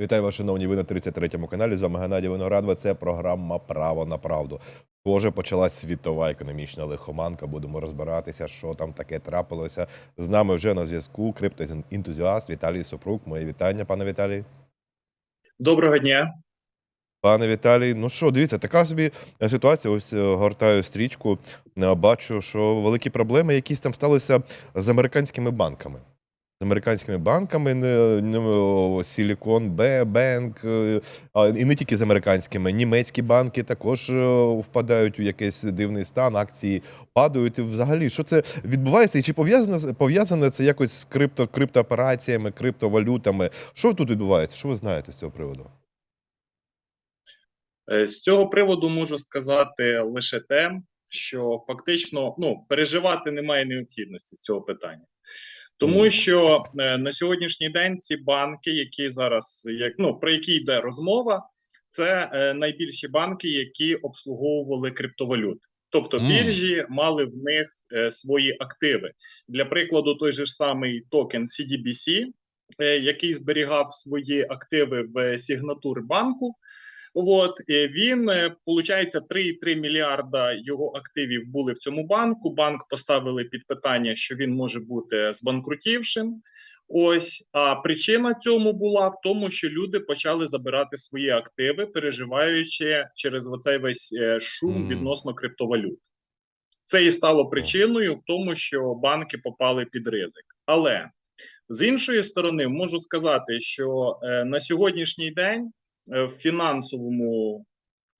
Вітаю вас, шановні. Ви на 33-му каналі. З вами Геннадій Виноградова. Це програма Право на правду. Схоже, почалась світова економічна лихоманка. Будемо розбиратися, що там таке трапилося. З нами вже на зв'язку криптоентузіаст Віталій Супрук. Моє вітання, пане Віталій. Доброго дня. Пане Віталій, ну що, дивіться, така собі ситуація. Ось е, гортаю стрічку. е, Бачу, що великі проблеми якісь там сталися з американськими банками. З американськими банками, Silicon Bank, е, і не тільки з американськими, німецькі банки також е, впадають у якийсь дивний стан, акції падають. І взагалі, що це відбувається? І чи пов'язане пов'язане це якось з крипто, криптоопераціями, криптовалютами? Що тут відбувається? Що ви знаєте з цього приводу? Е, З цього приводу можу сказати лише те, що фактично ну, переживати немає необхідності з цього питання. Тому що е, на сьогоднішній день ці банки, які зараз як ну про які йде розмова, це е, найбільші банки, які обслуговували криптовалют. Тобто біржі мали в них е, свої активи. Для прикладу, той же ж самий токен CDBC, е, який зберігав свої активи в сигнатур банку. От він е, получається 3,3 мільярда його активів були в цьому банку. Банк поставили під питання, що він може бути збанкрутівшим. Ось а причина цьому була в тому, що люди почали забирати свої активи, переживаючи через оцей весь е, шум відносно криптовалют. Це і стало причиною в тому, що банки попали під ризик. Але з іншої сторони, можу сказати, що е, на сьогоднішній день е, в фінансовому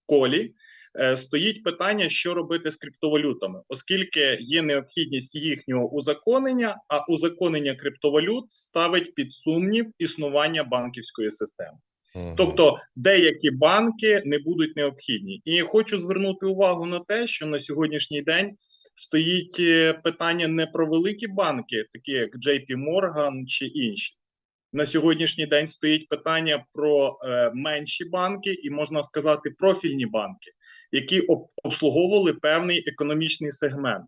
колі е, стоїть питання, що робити з криптовалютами, оскільки є необхідність їхнього узаконення, а узаконення криптовалют ставить під сумнів існування банківської системи. Тобто деякі банки не будуть необхідні, і хочу звернути увагу на те, що на сьогоднішній день стоїть е, питання не про великі банки, такі як JP Morgan чи інші. На сьогоднішній день стоїть питання про е, менші банки і можна сказати профільні банки, які об- обслуговували певний економічний сегмент.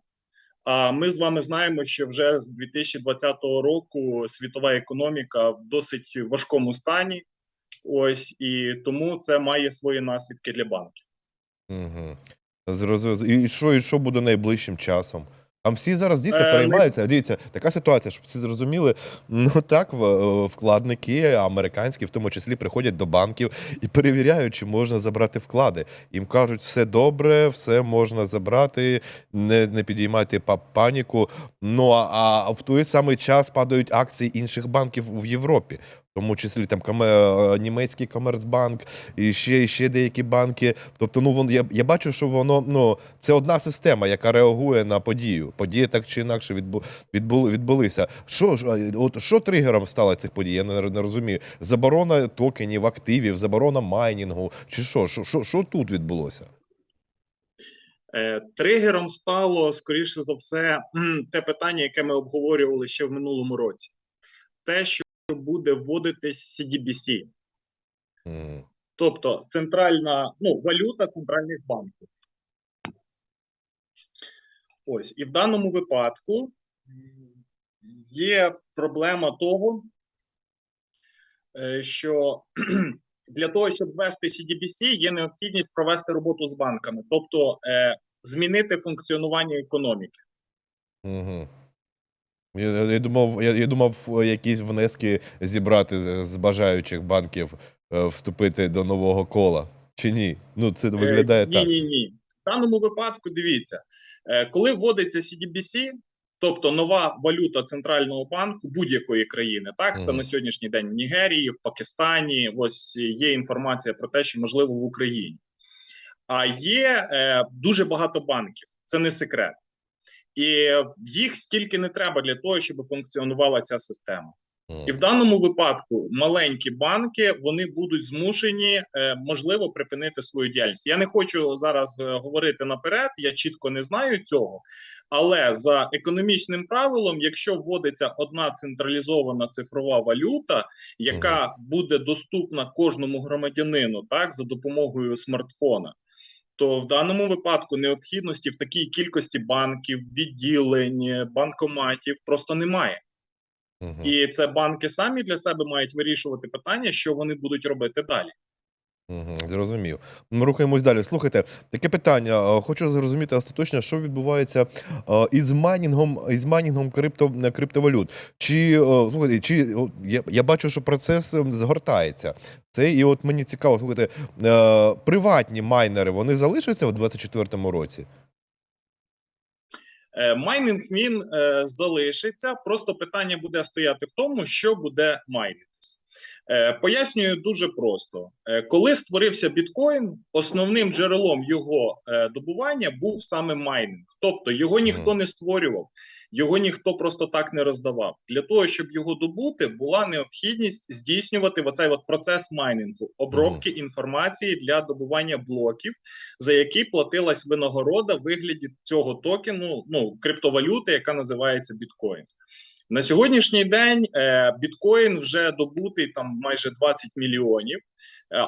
А ми з вами знаємо, що вже з 2020 року світова економіка в досить важкому стані. Ось і тому це має свої наслідки для банків. Угу. Зрозуміло. І що, і що буде найближчим часом? Там всі зараз дійсно Е, переймаються. Дивіться, така ситуація, щоб всі зрозуміли. Ну так, е, вкладники американські, в тому числі, приходять до банків і перевіряють, чи можна забрати вклади. Їм кажуть, все добре, все можна забрати, не, не підіймайте паніку. Ну а, а в той самий час падають акції інших банків в Європі. В тому числі там е, німецький Комерцбанк і ще, і ще деякі банки. Тобто, ну вон я, я бачу, що воно ну це одна система, яка реагує на подію. Події так чи інакше відбу, відбу, відбулися. Що ж, от що тригером стало цих подій? Я не, не розумію. Заборона токенів, активів, заборона майнінгу, чи що? Що, що, що тут відбулося? Е, Тригером стало, скоріше за все, те питання, яке ми обговорювали ще в минулому році. Те, що буде вводитись CDBC, М, тобто центральна ну, валюта центральних банків. Ось, і в даному випадку є проблема того, е, що для того, щоб ввести CDBC, є необхідність провести роботу з банками, тобто е, змінити функціонування економіки. Угу. Я, я, думав, я, я думав, е, якісь внески зібрати з, з бажаючих банків е, вступити до нового кола. Чи ні? Ну, це виглядає ні, так. Ні, ні. В даному випадку дивіться, е, коли вводиться CDBC, тобто нова валюта центрального банку будь-якої країни, так це на сьогоднішній день в Нігерії, в Пакистані. Ось є інформація про те, що можливо в Україні. А є е, дуже багато банків, це не секрет, і їх стільки не треба для того, щоб функціонувала ця система. І в даному випадку маленькі банки вони будуть змушені е, можливо припинити свою діяльність. Я не хочу зараз е, говорити наперед, я чітко не знаю цього. Але за економічним правилом, якщо вводиться одна централізована цифрова валюта, яка буде доступна кожному громадянину, так за допомогою смартфона, то в даному випадку необхідності в такій кількості банків, відділень, банкоматів просто немає. Мгм. І це банки самі для себе мають вирішувати питання, що вони будуть робити далі. Мгм, зрозумів. Ми рухаємось далі. Слухайте, таке питання. е, Хочу зрозуміти остаточно, що відбувається е, із майнінгом, із майнінгом крипто, е, криптовалют. Чи, слухайте, чи я, я бачу, що процес ем, згортається. Це і от мені цікаво, слухайте, приватні майнери вони залишаться в 2024 році? Е, Майнинг він е, залишиться. Просто питання буде стояти в тому, що буде майнитись. Е, Пояснюю дуже просто: коли створився біткоін, основним джерелом його добування був саме майнинг, тобто його ніхто не створював, його ніхто просто так не роздавав. Для того щоб його добути, була необхідність здійснювати оцей от процес майнінгу, обробки інформації для добування блоків, за які платилась винагорода в вигляді цього токену, ну криптовалюти, яка називається біткоін. На сьогоднішній день е, біткоін вже добутий там майже 20 мільйонів, е,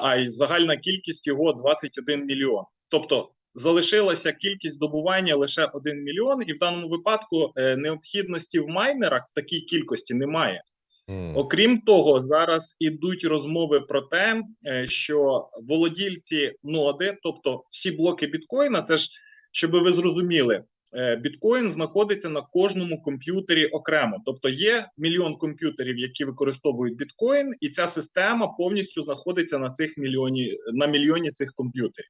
а й загальна кількість його 21 мільйон. Тобто залишилася кількість добування лише 1 мільйон, і в даному випадку е, необхідності в майнерах в такій кількості немає. М, Окрім того, зараз ідуть розмови про те, е, що володільці ноди, тобто всі блоки біткоїна, це ж щоб ви зрозуміли, е, біткоін знаходиться на кожному комп'ютері окремо. Тобто є мільйон комп'ютерів, які використовують біткоін, і ця система повністю знаходиться на цих мільйоні на мільйоні цих комп'ютерів.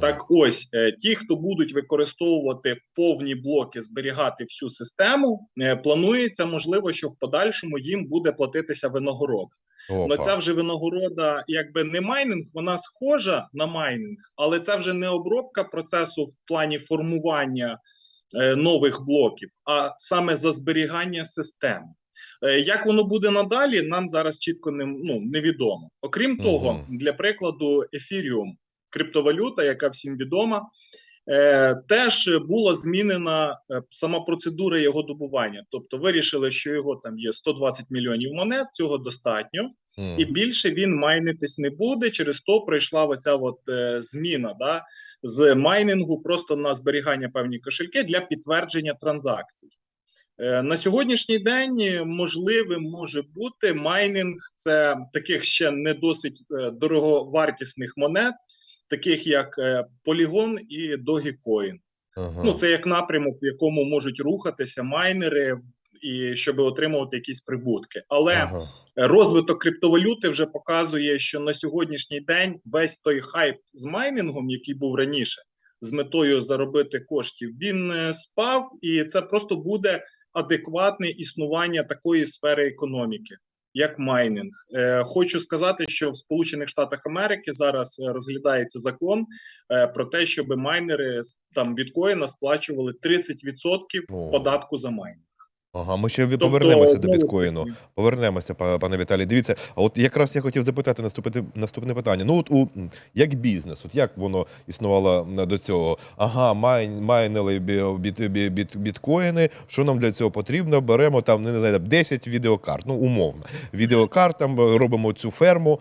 Так, ось е, ті, хто будуть використовувати повні блоки, зберігати всю систему, е, планується можливо, що в подальшому їм буде платитися винагорода. Ну ця вже винагорода, якби не майнинг, вона схожа на майнинг, але це вже не обробка процесу в плані формування е, нових блоків, а саме за зберігання системи. Е, Як воно буде надалі, нам зараз чітко не, ну, невідомо. Окрім того, для прикладу, Ethereum, криптовалюта, яка всім відома, е, теж була змінена е, сама процедура його добування. Тобто вирішили, що його там є 120 мільйонів монет, цього достатньо, М, і більше він майнитись не буде. Через то прийшла оця от е, зміна да, з майнингу просто на зберігання певні кошельки для підтвердження транзакцій. Е, На сьогоднішній день можливим може бути майнинг це таких ще не досить е, дороговартісних монет, таких як е, Polygon і Dogecoin. ага. Ну це як напрямок, в якому можуть рухатися майнери, і щоб отримувати якісь прибутки. Але ага. розвиток криптовалюти вже показує, що на сьогоднішній день весь той хайп з майнінгом, який був раніше, з метою заробити коштів, він е, спав, і це просто буде адекватне існування такої сфери економіки, як майнинг. Е, хочу сказати, що в Сполучених Штатах Америки зараз е, розглядається закон е, про те, щоб майнери там біткоїна сплачували 30% податку за майнинг. Ага, ми ще Тобто, повернемося до біткоїну. Повернемося, пане Віталій. Дивіться, а от якраз я хотів запитати наступне, наступне питання. Ну, от у як бізнес, от як воно існувало до цього? Ага, майн, майнили бі, біт, біт, біткоїни. Що нам для цього потрібно? Беремо там, не знаю, 10 відеокарт, ну умовно. Відеокарт, там е, робимо цю ферму,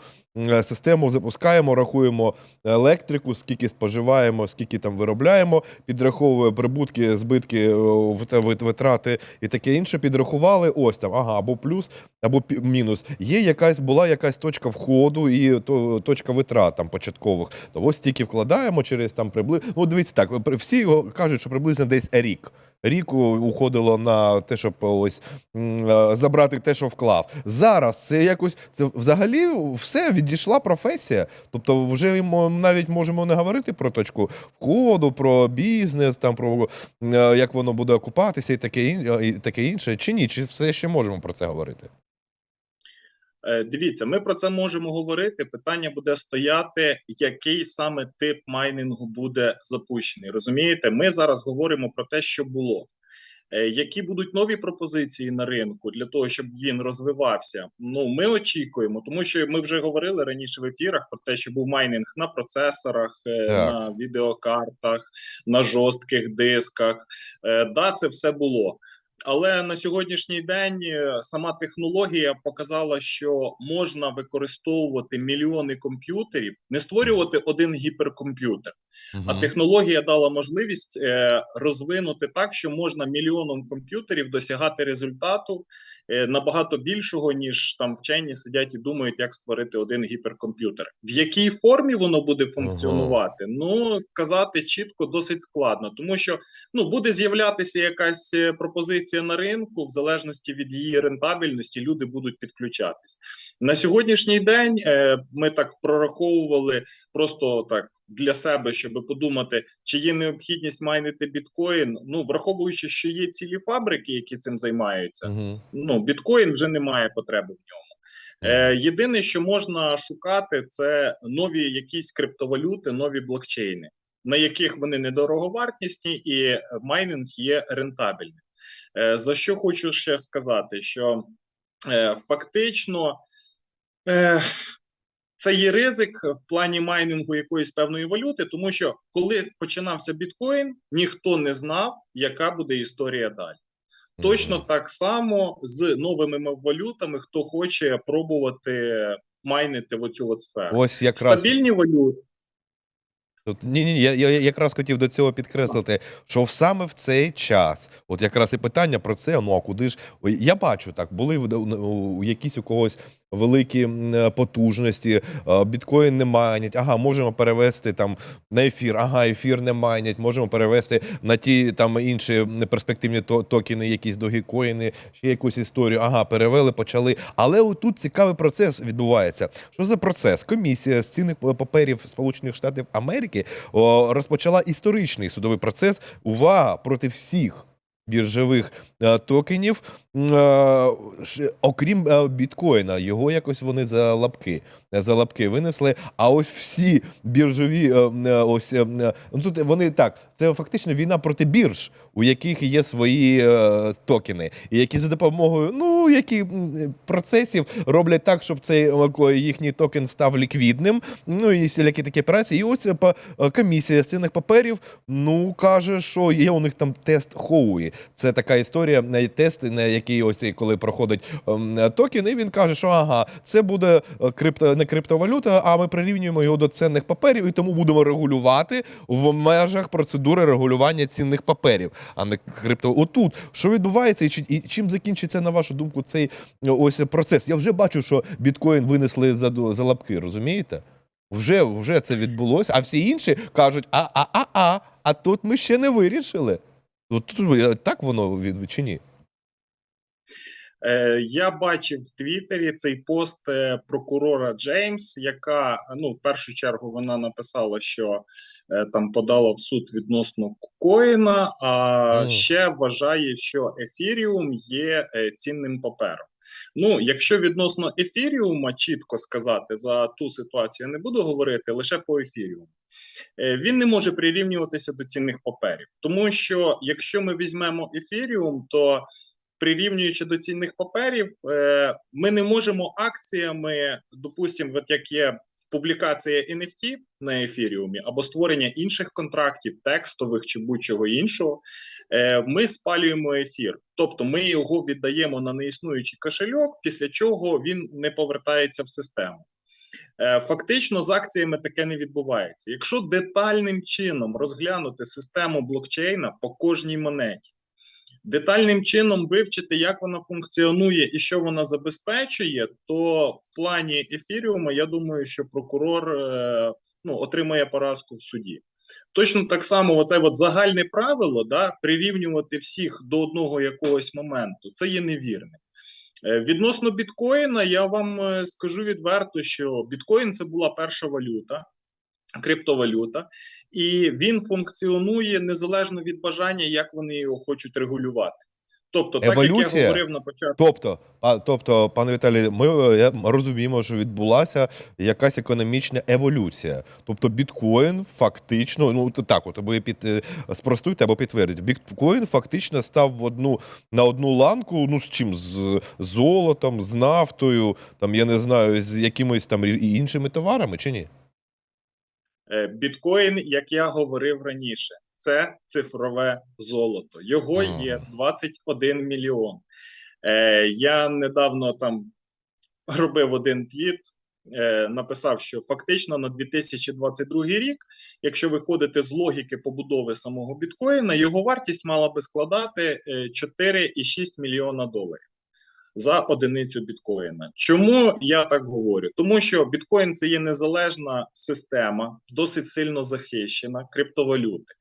систему запускаємо, рахуємо електрику, скільки споживаємо, скільки там виробляємо, підраховуємо прибутки, збитки, е, вит- вит- витрати і таке інше. Підрахували. Ось там, ага, або плюс, або мінус. Є якась була якась точка входу і то, точка витрат там початкових. То ось стільки вкладаємо через там приблизно. Ну, дивіться так, всі кажуть, що приблизно десь рік. Рік уходило на те, щоб ось е, забрати те, що вклав. Зараз це якось це взагалі все відійшла професія. Тобто, вже навіть можемо не говорити про точку входу, про бізнес, там про е, як воно буде окупатися, і таке і таке інше. Чи ні? Чи все ще можемо про це говорити? Е, Дивіться, ми про це можемо говорити. Питання буде стояти, який саме тип майнінгу буде запущений. Розумієте, ми зараз говоримо про те, що було. Е, Які будуть нові пропозиції на ринку для того, щоб він розвивався? Ну, ми очікуємо, тому що ми вже говорили раніше в ефірах про те, що був майнинг на процесорах, е, Так. на відеокартах, на жорстких дисках. Да, це все було. Але на сьогоднішній день е, сама технологія показала, що можна використовувати мільйони комп'ютерів, не створювати один гіперкомп'ютер, А технологія дала можливість е, розвинути так, що можна мільйоном комп'ютерів досягати результату набагато більшого, ніж там вчені сидять і думають, як створити один гіперкомп'ютер. В якій формі воно буде функціонувати? Ну сказати чітко досить складно, тому що ну буде з'являтися якась е, пропозиція на ринку, в залежності від її рентабельності, люди будуть підключатись на сьогоднішній день. Е, ми так прораховували просто так для себе, щоб подумати, чи є необхідність майнити біткоін. Ну враховуючи, що є цілі фабрики, які цим займаються. Мгм. Ну біткоін вже не має потреби в ньому. Е, єдине, що можна шукати, це нові якісь криптовалюти, нові блокчейни, на яких вони недороговартісні, і майнинг є рентабельним. Е, за що хочу ще сказати, що е, фактично. Е, це є ризик в плані майнінгу якоїсь певної валюти, тому що коли починався біткоін, ніхто не знав, яка буде історія далі. Точно так само з новими валютами, хто хоче пробувати майнити в оцю от сферу. Ось якраз Стабільні валюти. Тут ні, ні, я, я якраз хотів до цього підкреслити, що саме в цей час, от якраз і питання про це. Ну а куди ж я бачу так, були у- якісь у когось великі потужності, е, біткоін не майнять. Ага, можемо перевести там на ефір. Ага, ефір не майнять. Можемо перевести на ті там інші перспективні токени, якісь догікоїни, ще якусь історію. Ага, перевели, почали. Але отут цікавий процес відбувається. Що за процес? Комісія з цінних паперів Сполучених Штатів Америки о, розпочала історичний судовий процес. Увага проти всіх біржових е, токенів, окрім е, біткоїна. Його якось вони за лапки, за лапки винесли. А ось всі біржові, е, е, ось е, е, ну тут вони так. Це фактично війна проти бірж, у яких є свої е, токени, і які за допомогою ну які процесів роблять так, щоб цей е, їхній токен став ліквідним. Ну і всілякі такі операції. І ось е, е, комісія з цінних паперів ну каже, що є у них там тест Хоуї. Це така історія, е, тест, на який ось цей, коли проходить ем, токен, і він каже, що ага, це буде е, крипто, не криптовалюта, а ми прирівнюємо його до цінних паперів, і тому будемо регулювати в межах процедури регулювання цінних паперів, а не крипто. Отут що відбувається, і, чи, і чим закінчиться, на вашу думку, цей е, ось процес? Я вже бачу, що біткоін винесли за, за лапки, розумієте? Вже, вже це відбулося, а всі інші кажуть: а, а, а, а, а тут ми ще не вирішили. От так воно від чи ні? Е, я бачив в Твіттері цей пост е, прокурора Джеймс, яка ну в першу чергу вона написала, що е, там подала в суд відносно коїна, а Мгм. ще вважає, що ефіріум є цінним папером. Ну, якщо відносно ефіріума чітко сказати за ту ситуацію, я не буду говорити лише по ефіріуму. Він не може прирівнюватися до цінних паперів, тому що якщо ми візьмемо ефіріум, то прирівнюючи до цінних паперів, е, ми не можемо акціями, допустимо, як є публікація NFT на ефіріумі або створення інших контрактів, текстових чи будь-чого іншого, е, ми спалюємо ефір. Тобто ми його віддаємо на неіснуючий кошельок, після чого він не повертається в систему. Е, Фактично з акціями таке не відбувається. Якщо детальним чином розглянути систему блокчейна по кожній монеті, детальним чином вивчити, як вона функціонує і що вона забезпечує, то в плані ефіріуму я думаю, що прокурор е, ну, отримає поразку в суді. Точно так само, оце от загальне правило, да, прирівнювати всіх до одного якогось моменту, це є невірне. Відносно біткоїна, я вам е, скажу відверто, що біткоін це була перша валюта, криптовалюта, і він функціонує незалежно від бажання, як вони його хочуть регулювати. Тобто, так як я говорив на початку. Тобто, а, тобто, пане Віталій, ми розуміємо, що відбулася якась економічна еволюція. Тобто, біткоін фактично, ну так, от ви під е, спростуйте або підтвердіть, біткоін фактично став в одну на одну ланку. Ну з чим з золотом, з нафтою, там я не знаю, з якимись там іншими товарами, чи ні? Е, Біткоін, як я говорив раніше, це цифрове золото. Його є 21 мільйон. Е, Я недавно там робив один твіт. е, написав, що фактично на 2022 рік, якщо виходити з логіки побудови самого біткоїна, його вартість мала би складати е, 4,6 мільйона доларів за одиницю біткоїна. Чому я так говорю? Тому що біткоін це є незалежна система, досить сильно захищена криптовалюти.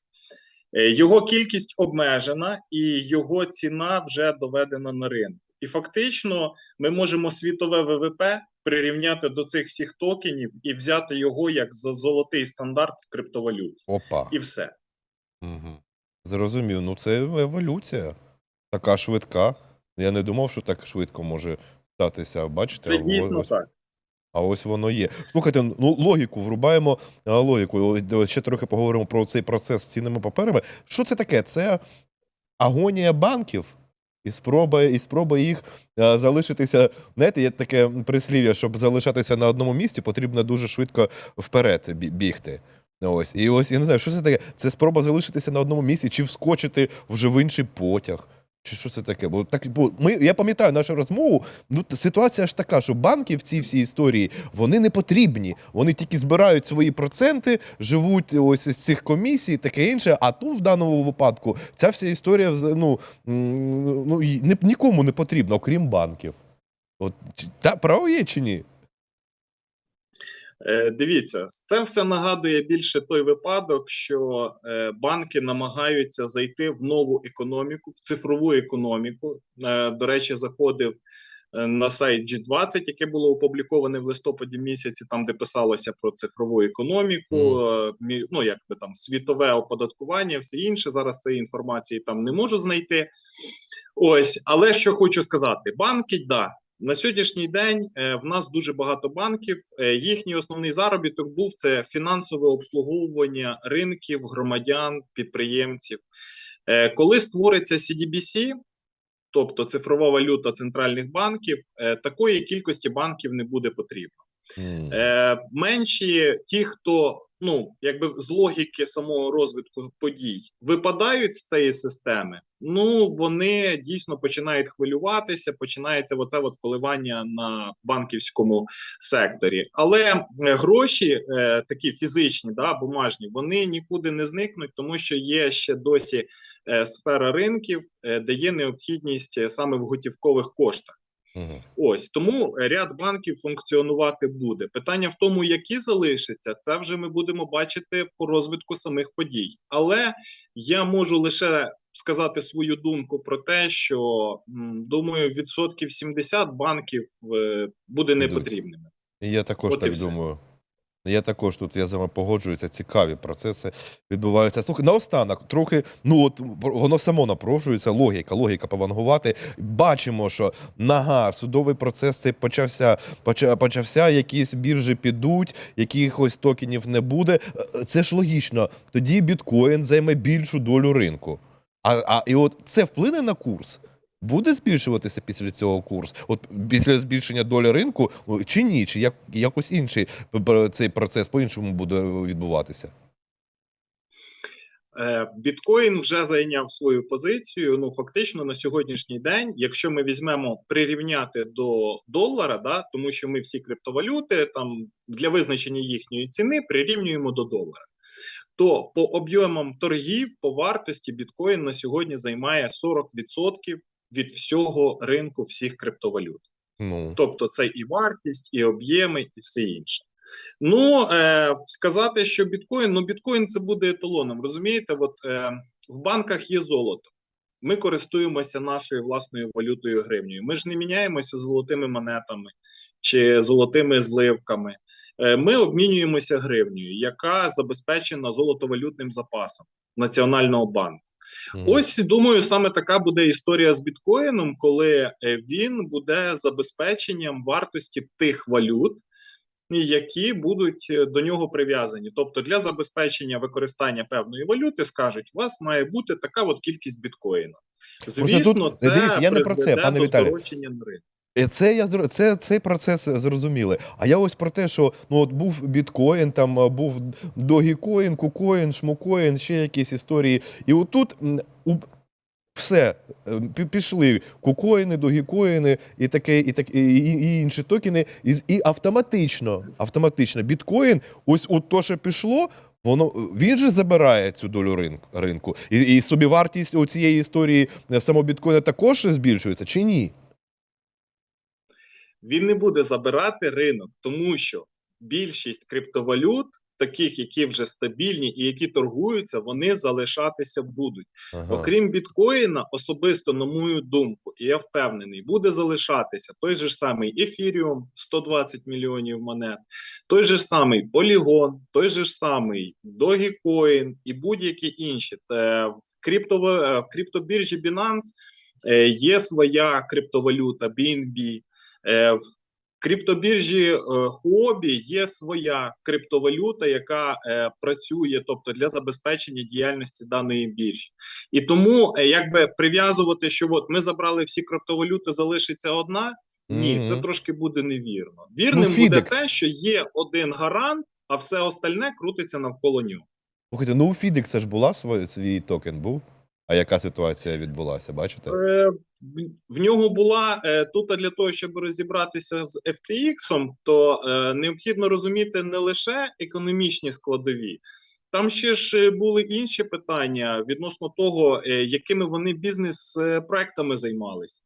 Е, Його кількість обмежена і його ціна вже доведена на ринку. І фактично ми можемо світове ВВП прирівняти до цих всіх токенів і взяти його як за золотий стандарт в криптовалюті. Опа. І все. Угу. Зрозумів. Ну, це еволюція. Така швидка. Я не думав, що так швидко може статися. Бачите, Це дійсно ось, так. а ось воно є. Слухайте, ну логіку врубаємо а, логіку. Ще трохи поговоримо про цей процес з цінними паперами. Що це таке? Це агонія банків. І спроба, і спроба їх а, залишитися. Знаєте, є таке прислів'я, щоб залишатися на одному місці, потрібно дуже швидко вперед бігти. Ось. І ось я не знаю, що це таке? Це спроба залишитися на одному місці чи вскочити вже в інший потяг. Чи що це таке? Бо так бо ми я пам'ятаю нашу розмову. Ну ситуація ж така, що банки в цій всій історії вони не потрібні. Вони тільки збирають свої проценти, живуть ось з цих комісій, таке інше. А тут в даному випадку ця вся історія ну, ну не, нікому не потрібна, окрім банків. От та право є чи ні? Е, Дивіться, це все нагадує більше той випадок, що е, банки намагаються зайти в нову економіку, в цифрову економіку. Е, До речі, заходив на сайт G20, яке було опубліковане в листопаді місяці, там де писалося про цифрову економіку, мі- ну якби там світове оподаткування, все інше. Зараз цієї інформації там не можу знайти. Ось, але що хочу сказати: банки, да. На сьогоднішній день е, в нас дуже багато банків. Е, їхній основний заробіток був це фінансове обслуговування ринків, громадян, підприємців. Е, коли створиться CDBC, тобто цифрова валюта центральних банків, такої кількості банків не буде потрібно. Е, менші ті, хто ну якби з логіки самого розвитку подій випадають з цієї системи, ну вони дійсно починають хвилюватися. Починається оце от коливання на банківському секторі. Але е, гроші, е, такі фізичні, да, бумажні, вони нікуди не зникнуть, тому що є ще досі е, сфера ринків, е, де є необхідність е, саме в готівкових коштах. Мгм. Ось тому ряд банків функціонувати буде. Питання в тому, які залишаться, це вже ми будемо бачити по розвитку самих подій. Але я можу лише сказати свою думку про те, що думаю, відсотків 70 банків е, буде непотрібними. Я також От так думаю. Я також тут я з вами погоджуюся, цікаві процеси відбуваються. Слухай, наостанок, трохи, ну от воно само напрошується, логіка, логіка повангувати. Бачимо, що нага, судовий процес цей почався, поча- почався, якісь біржі підуть, якихось токенів не буде. Е, Це ж логічно. Тоді біткоін займе більшу долю ринку. А, а і от це вплине на курс. Буде збільшуватися після цього курс? От після збільшення долі ринку чи ні? Чи як, якось інший цей процес по-іншому буде відбуватися? Е, Біткоін вже зайняв свою позицію. Ну фактично на сьогоднішній день, якщо ми візьмемо прирівняти до долара, да тому що ми всі криптовалюти там для визначення їхньої ціни прирівнюємо до долара. То по об'ємам торгів по вартості біткоін на сьогодні займає 40% від всього ринку всіх криптовалют. Ну Тобто це і вартість, і об'єми, і все інше. Ну, е, сказати, що біткоін, ну біткоін це буде еталоном. Розумієте, от е, в банках є золото. Ми користуємося нашою власною валютою гривнею. Ми ж не міняємося золотими монетами чи золотими зливками. Е, ми обмінюємося гривнею, яка забезпечена золотовалютним запасом Національного банку. Мгм. Ось думаю, саме така буде історія з біткоїном, коли е, він буде забезпеченням вартості тих валют, які будуть е, до нього прив'язані. Тобто для забезпечення використання певної валюти скажуть, у вас має бути така от кількість біткоїна. Звісно, тут, це дивіться, я не про це, пане Віталію. Е, Це я це, цей процес зрозуміли. А я ось про те, що ну от був біткоін, там був догікоін, кукоін, шмукоін, ще якісь історії. І отут у Все, е, пішли кукоїни, догікоїни і таке, і так і, і, інші токени, і, і автоматично, автоматично біткоін, ось от то, що пішло. Воно він же забирає цю долю ринку ринку, і, і собівартість у цієї історії е, самого біткоїна також збільшується чи ні? Він не буде забирати ринок, тому що більшість криптовалют, таких, які вже стабільні і які торгуються, вони залишатися будуть. Ага. Окрім біткоїна, особисто, на мою думку, і я впевнений, буде залишатися той же ж самий Ефіріум, 120 мільйонів монет, той же ж самий Polygon, той же ж самий Dogecoin і будь-які інші. В крипто, е, в криптобіржі Binance е, є своя криптовалюта BNB. Е, В криптобіржі е, Huobi є своя криптовалюта, яка е, працює, тобто для забезпечення діяльності даної біржі. І тому, е, якби прив'язувати, що от ми забрали всі криптовалюти, залишиться одна. Ні, це трошки буде невірно. Вірним Ну, буде те, що є один гарант, а все остальне крутиться навколо нього. Слухайте, ну у Фідекса ж була свій, свій токен був. А яка ситуація відбулася? Бачите? Е, в- нього була е, тут для того, щоб розібратися з FTX, то е, необхідно розуміти не лише економічні складові. Там ще ж були інші питання відносно того, якими вони бізнес-проектами займалися.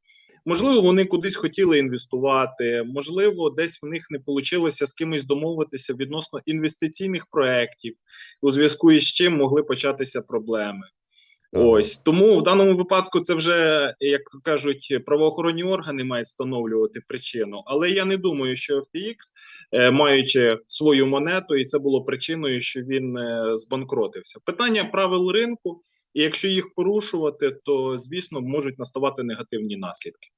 Можливо, вони кудись хотіли інвестувати, можливо, десь в них не вийшло з кимось домовитися відносно інвестиційних проєктів, у зв'язку із чим могли початися проблеми. Ось тому в даному випадку це вже, як кажуть, правоохоронні органи мають встановлювати причину. Але я не думаю, що FTX, е, маючи свою монету, і це було причиною, що він е, збанкротився. Питання правил ринку, і якщо їх порушувати, то звісно можуть наставати негативні наслідки.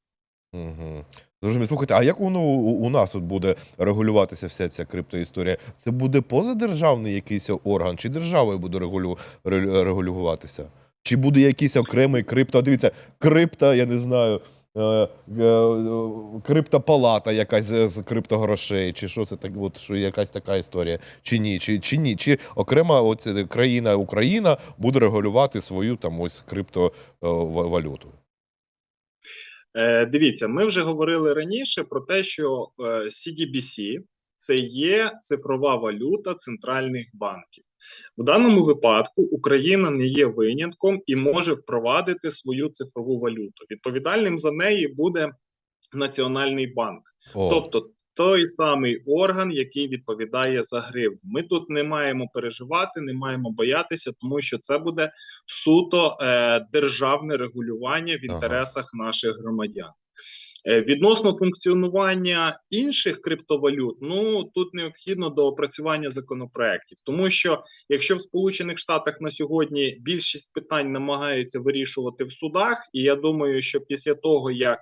Угу. Зрозуміло. Слухайте, а як воно у, у нас от буде регулюватися вся ця криптоісторія? Це буде позадержавний якийсь орган, чи державою буде регулю, регулюватися? Чи буде якийсь окремий крипто? Дивіться, крипта, я не знаю. е, е, е, Криптопалата якась з криптогрошей, чи що це так, от що якась така історія, чи ні, чи, чи ні, чи окрема оця країна Україна буде регулювати свою там ось криптовалюту. Дивіться, ми вже говорили раніше про те, що CDBC – це є цифрова валюта центральних банків. В даному випадку Україна не є винятком і може впровадити свою цифрову валюту. Відповідальним за неї буде Національний банк. О, Тобто той самий орган, який відповідає за гривню. Ми тут не маємо переживати, не маємо боятися, тому що це буде суто е, державне регулювання в Ага. інтересах наших громадян. Е, Відносно функціонування інших криптовалют, ну тут необхідно до опрацювання законопроєктів, тому що якщо в Сполучених Штатах на сьогодні більшість питань намагаються вирішувати в судах, і я думаю, що після того як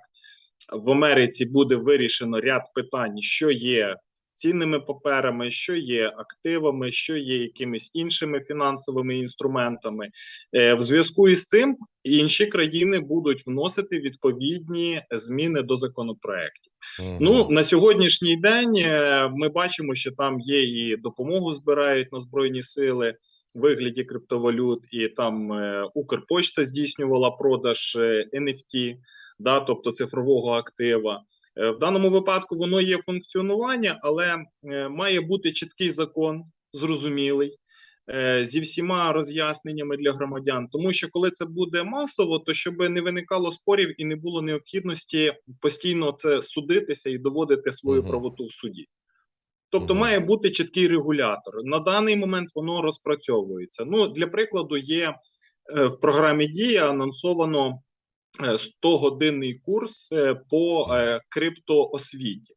в Америці буде вирішено ряд питань, що є цінними паперами, що є активами, що є якимись іншими фінансовими інструментами. Е, В зв'язку із цим інші країни будуть вносити відповідні зміни до законопроєктів. мгм. Ну на сьогоднішній день е, ми бачимо, що там є і допомогу збирають на збройні сили. Вигляді криптовалют, і там е, Укрпочта здійснювала продаж е, NFT, да, тобто цифрового актива. Е, в даному випадку воно є функціонування, але е, має бути чіткий закон, зрозумілий, е, зі всіма роз'ясненнями для громадян. Тому що коли це буде масово, то щоб не виникало спорів і не було необхідності постійно це судитися і доводити свою правоту в суді. Тобто має бути чіткий регулятор. На даний момент воно розпрацьовується. Ну, для прикладу, є в програмі Дія анонсовано 100-годинний курс е, по е, криптоосвіті.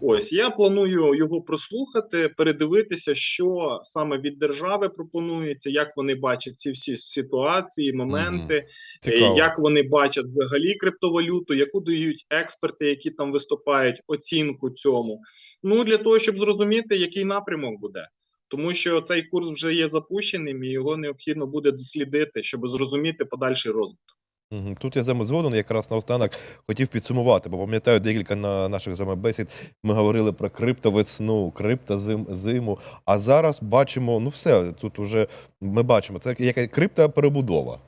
Ось я планую його прослухати, передивитися, що саме від держави пропонується, як вони бачать ці всі ситуації, моменти, е, Цікаво. як вони бачать взагалі криптовалюту, яку дають експерти, які там виступають, оцінку цьому. Ну для того, щоб зрозуміти, який напрямок буде. Тому що цей курс вже є запущеним, і його необхідно буде дослідити, щоб зрозуміти подальший розвиток. Тут я з вами згоден, якраз наостанок хотів підсумувати, бо пам'ятаю декілька на наших з вами бесід. Ми говорили про криптовесну, криптозиму. А зараз бачимо, ну все, тут уже ми бачимо, це яка криптоперебудова.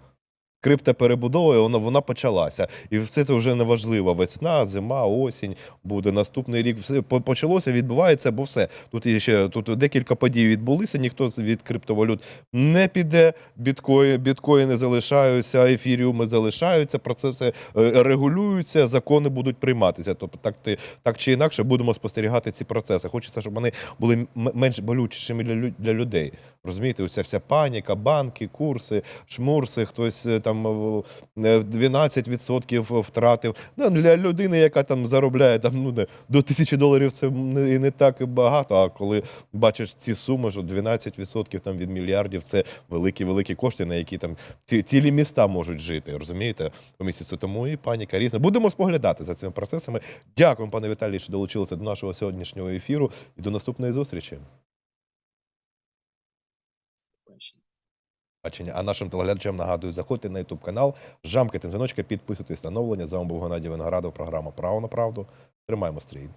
Криптоперебудова, вона, вона почалася. І все це вже неважливо. Весна, зима, осінь, буде наступний рік. Все почалося, відбувається, бо все. Тут є ще тут декілька подій відбулися. Ніхто від криптовалют не піде. Біткої, біткоїни залишаються, ефіріуми залишаються. Процеси е, регулюються, закони будуть прийматися. Тобто, так ти так чи інакше будемо спостерігати ці процеси. Хочеться, щоб вони були менш болючішими для, людей. Розумієте, оця вся паніка, банки, курси, шмурси, хтось е, там е, е, 12% втратив. Ну, для людини, яка там заробляє там, ну, не, до тисячі доларів, це і не так багато. А коли бачиш ці суми, що 12% там, від мільярдів це великі-великі кошти, на які там ці, цілі міста можуть жити. Розумієте? По місяцю тому і паніка різна. Будемо споглядати за цими процесами. Дякуємо, пане Віталій, що долучилися до нашого сьогоднішнього ефіру і до наступної зустрічі. Бачення. А нашим телеглядачам нагадую, заходьте на YouTube канал, жамкайте дзвіночка, підписуйтесь на оновлення. З вами був Геннадій Виноградов, програма Право на правду. Тримаємо стрій.